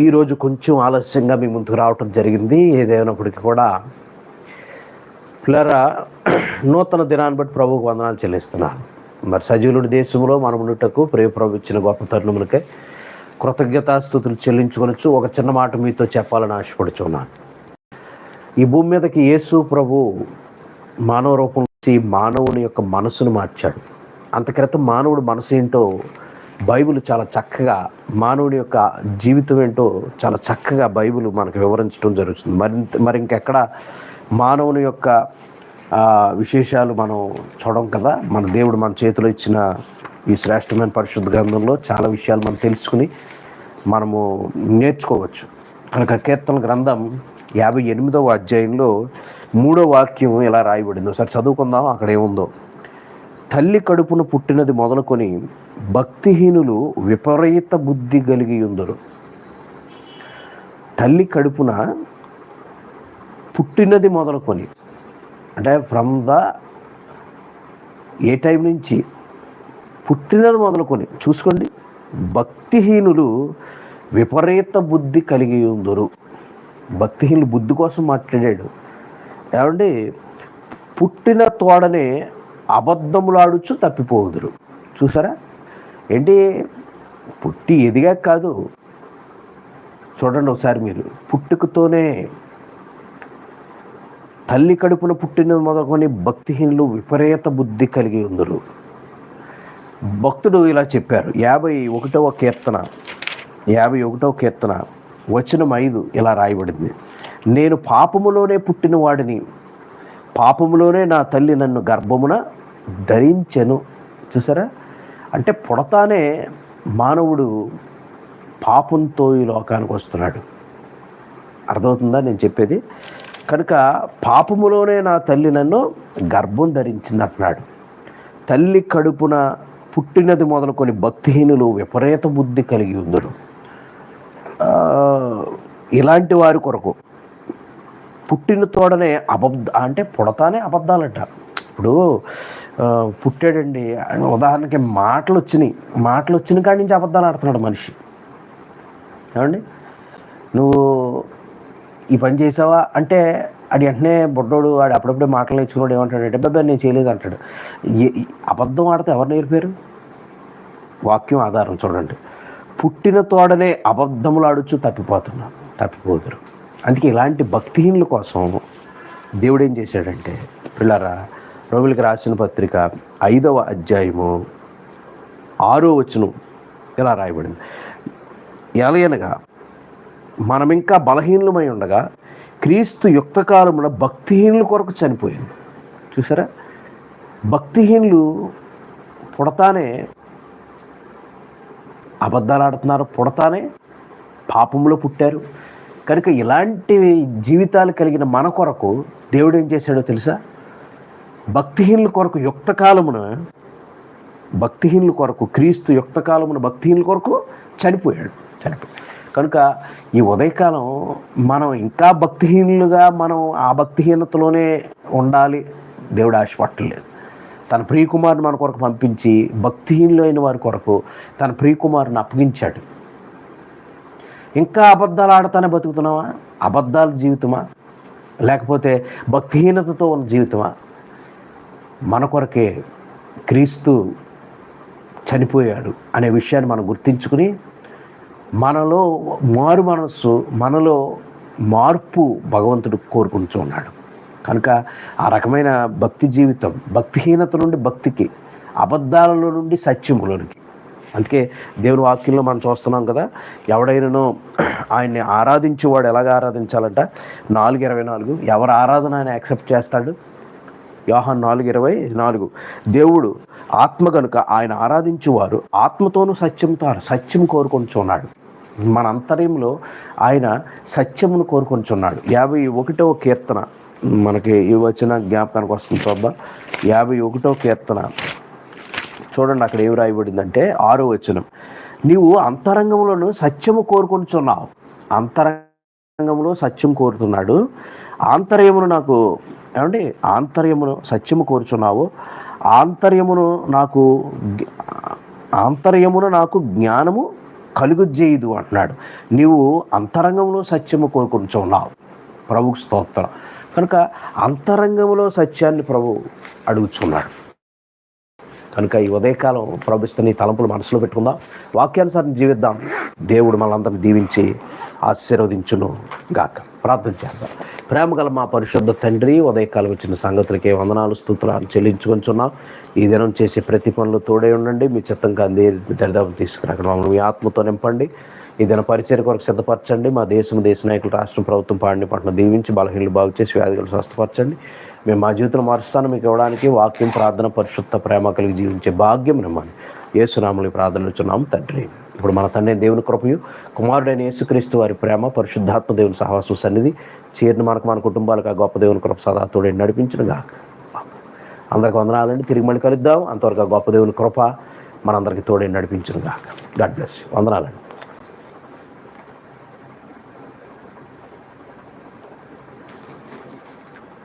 ఈరోజు కొంచెం ఆలస్యంగా మీ ముందుకు రావటం జరిగింది. ఏదైనప్పటికీ కూడా పిల్లరా నూతన దినాన్ని బట్టి ప్రభువుకు వందనాలు చెల్లిస్తున్నాను. మరి సజీవుడి దేశంలో మనం ఉండుటకు ప్రియ ప్రభు ఇచ్చిన గొప్ప తరుణములకే కృతజ్ఞతాస్థుతులు చెల్లించుకొనొచ్చు. ఒక చిన్న మాట మీతో చెప్పాలని ఆశపడుచున్నాను. ఈ భూమి మీదకి యేసు ప్రభు మానవ రూపం నుంచి మానవుని యొక్క మనసును మార్చాడు. అంత క్రితం మానవుడు మనసు ఏంటో బైబిల్ చాలా చక్కగా మానవుని యొక్క జీవితం ఏంటో చాలా చక్కగా బైబిల్ మనకు వివరించడం జరుగుతుంది. మరి మరి ఇంకెక్కడ మానవుని యొక్క విశేషాలు మనం చూడడం కదా? మన దేవుడు మన చేతిలో ఇచ్చిన ఈ శ్రేష్టమైన పరిశుద్ధ గ్రంథంలో చాలా విషయాలు మనం తెలుసుకుని మనము నేర్చుకోవచ్చు. కనుక కీర్తన గ్రంథం యాభై ఎనిమిదవ అధ్యాయంలో మూడో వాక్యం ఇలా రాయబడింది. ఒకసారి చదువుకుందాం అక్కడ ఏముందో? తల్లి కడుపును పుట్టినది మొదలుకొని భక్తిహీనులు విపరీత బుద్ధి కలిగి ఉందరు. తల్లి కడుపున పుట్టినది మొదలుకొని అంటే ఫ్రమ్ ద ఏ టైం నుంచి పుట్టినది మొదలుకొని చూసుకోండి భక్తిహీనులు విపరీత బుద్ధి కలిగి ఉందరు. భక్తిహీనులు బుద్ధి కోసం మాట్లాడాడు. ఏమండి? పుట్టిన తోడనే అబద్ధములాడుచు తప్పిపోదురు. చూసారా? ఏంటి? పుట్టి ఎదిగా కాదు. చూడండి ఒకసారి మీరు. పుట్టుకతోనే తల్లి కడుపున పుట్టిన మొదలుకొని భక్తిహీనులు విపరీత బుద్ధి కలిగి ఉందరు. భక్తుడు ఇలా చెప్పారు. యాభై ఒకటవ కీర్తన యాభై ఒకటవ కీర్తన వచనం ఐదు ఇలా రాయబడింది. నేను పాపములోనే పుట్టిన వాడిని పాపములోనే నా తల్లి నన్ను గర్భమున ధరించెను. చూసారా? అంటే పుడతానే మానవుడు పాపంతో ఈ లోకానికి వస్తున్నాడు. అర్థమవుతుందా నేను చెప్పేది? కనుక పాపములోనే నా తల్లి నన్ను గర్భం ధరించింది అంటున్నాడు తల్లి కడుపున పుట్టినది మొదలుకొని భక్తిహీనులు విపరీత బుద్ధి కలిగి ఉందరు. ఇలాంటి వారి కొరకు పుట్టిన తోడనే అబద్ధ అంటే పుడతానే అబద్ధాలంటారు ఇప్పుడు పుట్టాడండి. ఉదాహరణకి మాటలు వచ్చినాయి మాటలు వచ్చిన కాడి నుంచి అబద్ధాలు ఆడుతున్నాడు మనిషి. ఏమండి? నువ్వు ఈ పని చేసావా? అంటే అడి వెంటనే బుడ్డోడు ఆడు అప్పుడప్పుడే మాటలు నేర్చుకున్నాడు ఏమంటాడు? అంటే బాబా నేను చేయలేదు అంటాడు అబద్ధం ఆడితే ఎవరు నేర్పారు? వాక్యం ఆధారం చూడండి. పుట్టిన తోడనే అబద్ధములు ఆడుచు తప్పిపోతున్నాను తప్పిపోదురు. అందుకే ఇలాంటి భక్తిహీనుల కోసం దేవుడు ఏం చేశాడంటే పిల్లరా రోమిలికి రాసిన పత్రిక ఐదవ అధ్యాయము ఆరో వచనం ఇలా రాయబడింది. ఎలయనగా మనం ఇంకా బలహీనులమై ఉండగా క్రీస్తు యుక్త భక్తిహీనుల కొరకు చనిపోయింది చూసారా? భక్తిహీనులు పుడతానే అబద్ధాలు ఆడుతున్నారు పుడతానే పాపంలో పుట్టారు. కనుక ఇలాంటి జీవితాలు కలిగిన మన కొరకు దేవుడు ఏం చేశాడో తెలుసా? భక్తిహీనుల కొరకు యుక్తకాలమున భక్తిహీనుల కొరకు క్రీస్తు యుక్తకాలమున భక్తిహీనుల కొరకు చనిపోయాడు చనిపోయాడు. కనుక ఈ ఉదయకాలం మనం ఇంకా భక్తిహీనులుగా మనం ఆ భక్తిహీనతలోనే ఉండాలి. దేవుడు ఆశపట్టలేదు తన ప్రియకుమారుని మన కొరకు పంపించి భక్తిహీనులైన వారి కొరకు తన ప్రియకుమారుని అప్పగించాడు. ఇంకా అబద్ధాలు ఆడతానే బతుకుతున్నావా? అబద్ధాల జీవితమా? లేకపోతే భక్తిహీనతతో ఉన్న జీవితమా? మన కొరకే క్రీస్తు చనిపోయాడు అనే విషయాన్ని మనం గుర్తించుకుని మనలో మారు మనస్సు మనలో మార్పు భగవంతుడు కోరుకుంటూ ఉన్నాడు. కనుక ఆ రకమైన భక్తి జీవితం భక్తిహీనత నుండి భక్తికి అబద్ధాలలో నుండి సత్యములోనికి. అందుకే దేవుని వాక్యంలో మనం చూస్తున్నాం కదా ఎవడైనానో ఆయన్ని ఆరాధించేవాడు ఎలాగ ఆరాధించాలంట? నాలుగు ఇరవై నాలుగు. ఎవరు ఆరాధన ఆయన యాక్సెప్ట్ చేస్తాడు? యోహాన్ నాలుగు ఇరవై నాలుగు. దేవుడు ఆత్మ కనుక ఆయన ఆరాధించేవారు ఆత్మతోనూ సత్యంతో సత్యం కోరుకొంచున్నాడు మన అంతర్యంలో ఆయన సత్యమును కోరుకొంచున్నాడు యాభై ఒకటవ కీర్తన మనకి ఈ వచ్చిన జ్ఞాపకానికి వస్తుంది చూద్దాం యాభై ఒకటో కీర్తన. చూడండి అక్కడ ఏమి రాయబడిందంటే ఆరో వచనం. నీవు అంతరంగంలోనూ సత్యము కోరుకొనిచున్నావు. అంతరంగంలో సత్యం కోరుతున్నాడు. ఆంతర్యమును నాకు ఏమండి? ఆంతర్యమును సత్యము కోరుచున్నావు. ఆంతర్యమును నాకు ఆంతర్యమును నాకు జ్ఞానము కలుగుజేయదు అంటున్నాడు. నీవు అంతరంగంలో సత్యము కోరుకుంటున్నావు ప్రభుకు స్తోత్రం. కనుక అంతరంగంలో సత్యాన్ని ప్రభు అడుగుచున్నాడు. కనుక ఈ ఉదయకాలం ప్రభుత్వ నీ తలంపులు మనసులో పెట్టుకుందాం. వాక్యానుసారం జీవిద్దాం. దేవుడు మనందరిని దీవించి ఆశీర్వదించును గాక. ప్రార్థన చేద్దాం. ప్రేమ గల మా పరిశుద్ధ తండ్రి ఉదయకాలం వచ్చిన సంగతులకే వందనాలు స్తోత్రాలు చెల్లించుకొంచున్నాం. ఈ దినం చేసే ప్రతి పనులు తోడే ఉండండి. మీ చిత్తంగా అందే దరిదాపు తీసుకురాక మమ్మల్ని మీ ఆత్మతో నింపండి. ఈ దిన పరిచయ కొరకు సిద్ధపరచండి. మా దేశం దేశ నాయకులు రాష్ట్రం ప్రభుత్వం పాడిని పట్ల దీవించి బలహీనలు బాగు చేసి వ్యాధులు స్వస్థపరచండి. మేము మా జీవితం మారుస్తాను. మీకు ఇవ్వడానికి వాక్యం ప్రార్థన పరిశుద్ధ ప్రేమ కలిగి జీవించే భాగ్యం నిమ్మని ఏసునామని ప్రార్థనలుచున్నాం తండ్రి. ఇప్పుడు మన తండ్రి దేవుని కృపయు కుమారుడైన యేసుక్రీస్తు వారి ప్రేమ పరిశుద్ధాత్మ దేవుని సహవాసం సన్నిధి చేరిన మనకు మన కుటుంబాలకు ఆ గొప్ప దేవుని కృప సదా తోడే నడిపించిన గాక అందరికి వందనాలండి. తిరిగి మళ్ళీ కలుద్దాం. అంతవరకు ఆ గొప్ప దేవుని కృప మనందరికి తోడే నడిపించిన గాక గాడ్ బ్లెస్ వందనాలండి.